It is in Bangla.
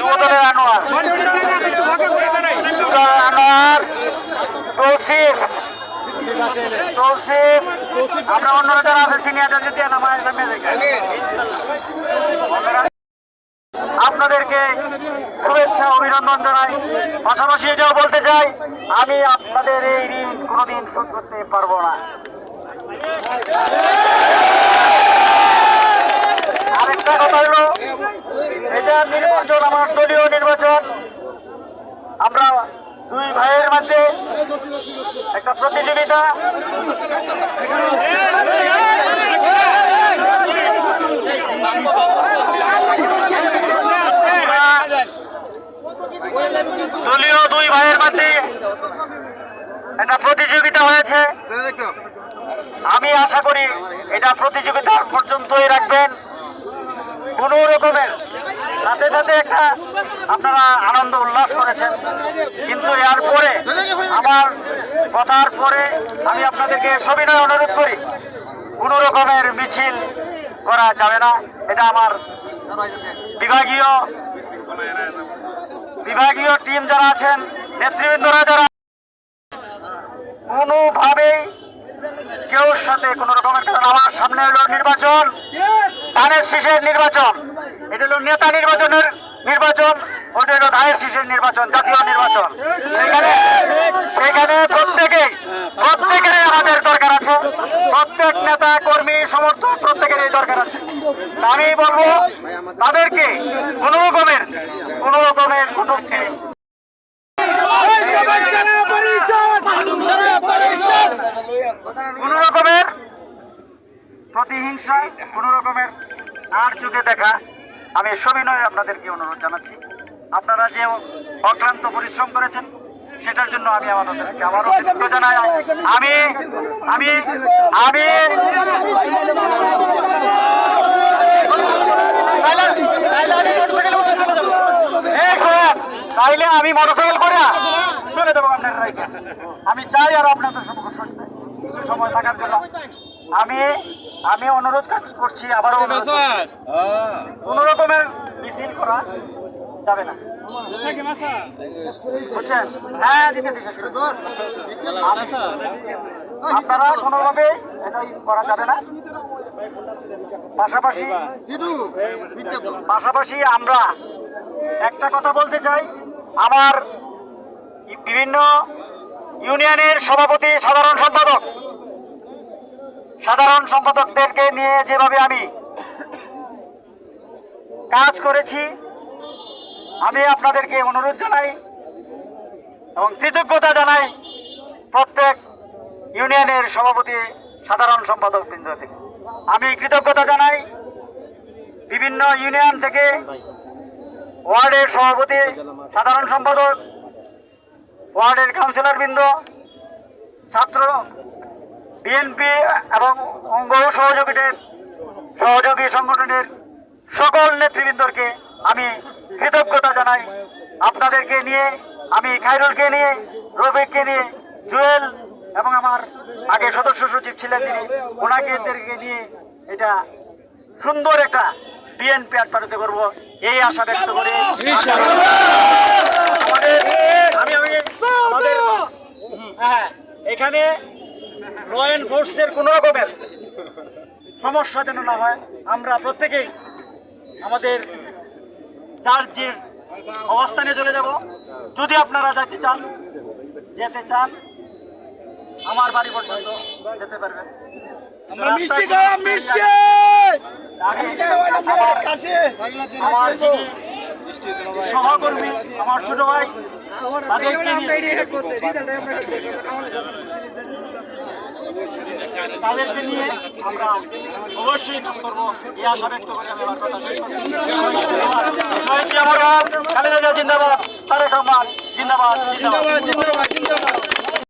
বোতলের আনোয়ার। আনোয়ার তৌসিফ। তৌসিফ আমরা অন্যরা যারা আছে সিনিয়রদের যদি আপনাদেরকে শুভেচ্ছা অভিনন্দন জানাই। পাশাপাশি এটাও বলতে চাই আমি আপনাদের এই ঋণ কোনোদিন শোধ করতে পারব না আরেকটা কথা হলো এটা নির্বাচন, আমার দলীয় নির্বাচন। আমরা দুই ভাইয়ের মধ্যে একটা প্রতিযোগিতা। দলীয় দুই ভাইয়ের মধ্যে একটা প্রতিযোগিতা হয়েছে। আমি আশা করি এটা প্রতিযোগিতা পর্যন্তই রাখবেন। কোন রকমের সাথে সাথে একটা আপনারা আনন্দ উল্লাস করেছেন। কিন্তু এর পরে আমার কথার পরে আমি আপনাদেরকে সবিনয় অনুরোধ করি কোনো রকমের মিছিল করা যাবে না। এটা আমার বিভাগীয় বিভাগীয় টিম যারা আছেন নেতৃবৃন্দরা যারা কোনোভাবেই কেউ সাথে কোন রকমের কারণ আমার সামনে হলো নির্বাচন। ধানের শীষের নির্বাচন। এটা হলো নেতা নির্বাচনের নির্বাচন ওটা হলো ধানের শীষের নির্বাচন, জাতীয় নির্বাচন। সেখানে সেখানে প্রত্যেকেই প্রত্যেকেরই আমাদের দরকার আছে। প্রত্যেক নেতা, কর্মী, সমর্থক, প্রত্যেকেরই দরকার আছে। আমি বলব, তাদেরকে কোন রকমের কোন রকমের কুটুমকে কোন রকমের প্রতিহিংসা কোন রকমের আর চোখে দেখা। আমি সবিনয় আপনাদেরকে অনুরোধ জানাচ্ছি। আপনারা যে অক্লান্ত পরিশ্রম করেছেন, সেটার জন্য আমি আমাদেরকে আবারও জানাই। আমি আমি আমি। তাইলে আমি মোটরসাইকেল করে চলে যাব আপনার আমি চাই আর আপনাদের শুনতে কিছু সময় থাকার জন্য আমি আমি অনুরোধ করছি করছি। কোনো রকমের মিছিল করা যাবে না। বুঝছেন? হ্যাঁ দিতেছি শেষ করে। আপনারা কোনোভাবে এটাই করা যাবে না। পাশাপাশি পাশাপাশি আমরা একটা কথা বলতে চাই। আমার বিভিন্ন ইউনিয়নের সভাপতি সাধারণ সম্পাদক। সাধারণ সম্পাদকদেরকে নিয়ে যেভাবে আমি কাজ করেছি, আমি আপনাদেরকে অনুরোধ জানাই এবং কৃতজ্ঞতা জানাই প্রত্যেক ইউনিয়নের সভাপতি সাধারণ সম্পাদক বৃন্দ থেকে। আমি কৃতজ্ঞতা জানাই বিভিন্ন ইউনিয়ন থেকে ওয়ার্ডের সভাপতি, সাধারণ সম্পাদক ওয়ার্ডের কাউন্সিলর বৃন্দ ছাত্র বিএনপি এবং অঙ্গ সহযোগীদের সহযোগী সংগঠনের সকল নেতৃবৃন্দকে আমি কৃতজ্ঞতা জানাই। আপনাদেরকে নিয়ে আমি খাইরুলকে নিয়ে রফিককে নিয়ে জুয়েল এবং আমার আগে সদস্য সচিব ছিলেন তিনি ওনাকে এদেরকে নিয়ে এটা সুন্দর একটা বিএনপি আটপাড়িতে করব। এই আশা ব্যক্ত করে। আমি আমাদের হ্যাঁ এখানে ল এনফোর্সের কোনো রকমের সমস্যা যেন না হয় আমরা প্রত্যেকেই আমাদের যার যে অবস্থানে চলে যাব। যদি আপনারা যেতে চান যেতে চান আমার বাড়ি পর্যন্ত যেতে পারবেন। আমার যিনি সহকর্মী আমার ছোট ভাই তাদেরকে নিয়ে আমরা অবশ্যই কাজ করব। এই আশা ব্যক্ত করে আমি আমার কথা শেষ করছি। জিন্দাবাদ তারেক রহমান জিন্দাবাদ। জিন্দাবাদ জিন্দাবাদ জিন্দাবাদ।